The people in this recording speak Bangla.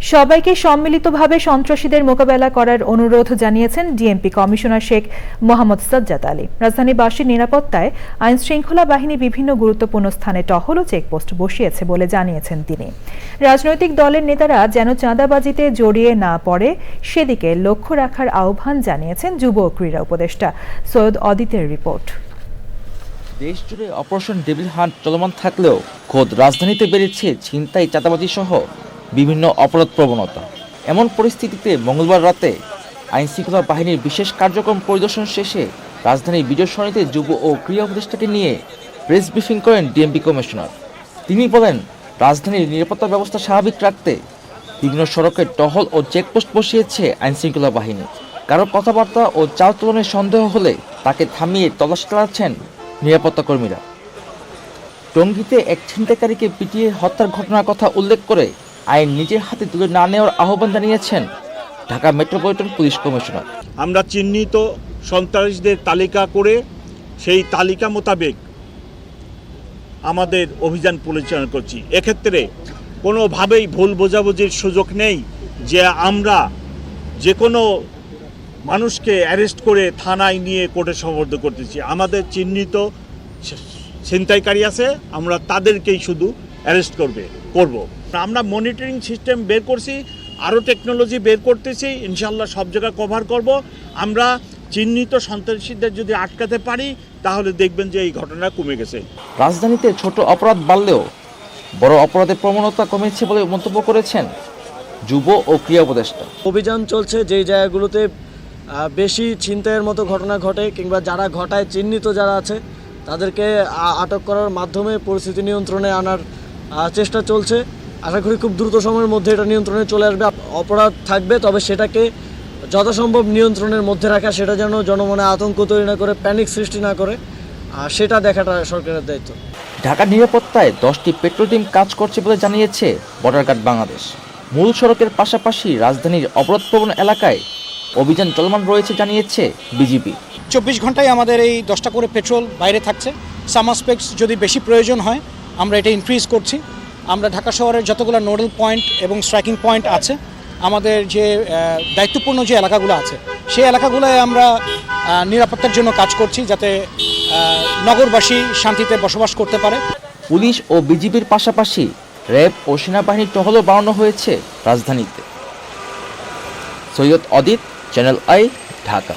সবাইকে সম্মিলিতভাবে সন্ত্রাসীদের মোকাবেলা করার অনুরোধ জানিয়েছেন ডিএমপি কমিশনার শেখ মোহাম্মদ সাজ্জাদ আলী। রাজধানীবাসীর নিরাপত্তায় আইন শৃঙ্খলা বাহিনী বিভিন্ন গুরুত্বপূর্ণ স্থানে টহল ও চেকপোস্ট বসিয়েছে বলে জানিয়েছেন তিনি। রাজনৈতিক দলের নেতারা যেন চাঁদাবাজিতে জড়িয়ে না পড়ে, সেদিকে লক্ষ্য রাখার আহ্বান জানিয়েছেন যুব ক্রীড়া উপদেষ্টা সৈয়দ অদিতের রিপোর্ট। দেশ জুড়ে অপারেশন ডেভিল হান্ট চলমান থাকলেও খোদ রাজধানীতে বেড়েছে ছিনতাই চাঁদাবাজি সহ বিভিন্ন অপরাধ প্রবণতা এমন পরিস্থিতিতে মঙ্গলবার রাতে আইন শৃঙ্খলা বাহিনীর বিশেষ কার্যক্রম পরিদর্শন শেষে রাজধানীর বিজয় সরণিতে যুব ও ক্রীড়া উপদেষ্টাকে নিয়ে প্রেস ব্রিফিং করেন ডিএমপি কমিশনার। তিনি বলেন, রাজধানীর নিরাপত্তা ব্যবস্থা স্বাভাবিক রাখতে বিভিন্ন সড়কে টহল ও চেকপোস্ট বসিয়েছে আইন শৃঙ্খলা বাহিনী। কারও কথাবার্তা ও চাল চলনের সন্দেহ হলে তাকে থামিয়ে তল্লাশি চালাচ্ছেন নিরাপত্তা কর্মীরা। টঙ্গীতে এক ছিনতাইকারীকে পিটিয়ে হত্যার ঘটনার কথা উল্লেখ করে আইন নিজের হাতে তুলে না নেওয়ার আহ্বান জানিয়েছেন ঢাকা মেট্রোপলিটন পুলিশ কমিশনার। আমরা চিহ্নিত সন্ত্রাসীদের তালিকা করে সেই তালিকা মোতাবেক আমাদের অভিযান পরিচালনা করছি। এক্ষেত্রে কোনোভাবেই ভুল বোঝাবুঝির সুযোগ নেই যে আমরা যে কোনো মানুষকে অ্যারেস্ট করে থানায় নিয়ে কোর্টে সমর্থ করতেছি। আমাদের চিহ্নিত ছিনতাইকারী আছে, আমরা তাদেরকেই শুধু অ্যারেস্ট করবে করব। আমরা মনিটরিং সিস্টেম বের করছি আরও টেকনোলজি বের করতেছি ইনশাল্লাহ সব জায়গা কভার করব। আমরা চিহ্নিত সন্ত্রাসীদের যদি আটকাতে পারি তাহলে দেখবেন যে এই ঘটনা কমে গেছে। রাজধানীতে ছোট অপরাধ বাড়লেও বড় অপরাধের প্রবণতা কমেছে বলে মন্তব্য করেছেন যুব ও ক্রীড়া উপদেষ্টা। অভিযান চলছে যেই জায়গাগুলোতে বেশি ছিনতাইয়ের মতো ঘটনা ঘটে কিংবা যারা ঘটায় চিহ্নিত যারা আছে তাদেরকে আটক করার মাধ্যমে পরিস্থিতি নিয়ন্ত্রণে আনার চেষ্টা চলছে। আশা করি খুব দ্রুত সময়ের মধ্যে এটা নিয়ন্ত্রণে চলে আসবে। অপরাধ থাকবে তবে সেটাকে যথাসম্ভব নিয়ন্ত্রণের মধ্যে রাখা সেটা যেন জনমনে আতঙ্ক তৈরি না করে প্যানিক সৃষ্টি না করে আর সেটা দেখাটা সরকারের দায়িত্ব। ঢাকার নিরাপত্তায় দশটি পেট্রোল টিম কাজ করছে বলে জানিয়েছে বর্ডার গার্ড বাংলাদেশ। মূল সড়কের পাশাপাশি রাজধানীর অবরোধপ্রবণ এলাকায় অভিযান চলমান রয়েছে জানিয়েছে বিজিবি। চব্বিশ ঘন্টায় আমাদের এই দশটা করে পেট্রোল বাইরে থাকছে। সামাসপেক্টস যদি বেশি প্রয়োজন হয় আমরা এটা ইনক্রিজ করছি। আমরা ঢাকা শহরের যতগুলো নোডাল পয়েন্ট এবং স্ট্রাইকিং পয়েন্ট আছে, আমাদের যে দায়িত্বপূর্ণ যে এলাকাগুলো আছে, সেই এলাকাগুলোয় আমরা নিরাপত্তার জন্য কাজ করছি যাতে নগরবাসী শান্তিতে বসবাস করতে পারে। পুলিশ ও বিজিবির পাশাপাশি র্যাব ও সেনাবাহিনীর টহলও বাড়ানো হয়েছে রাজধানীতে। Syed Adit channel I Dhaka.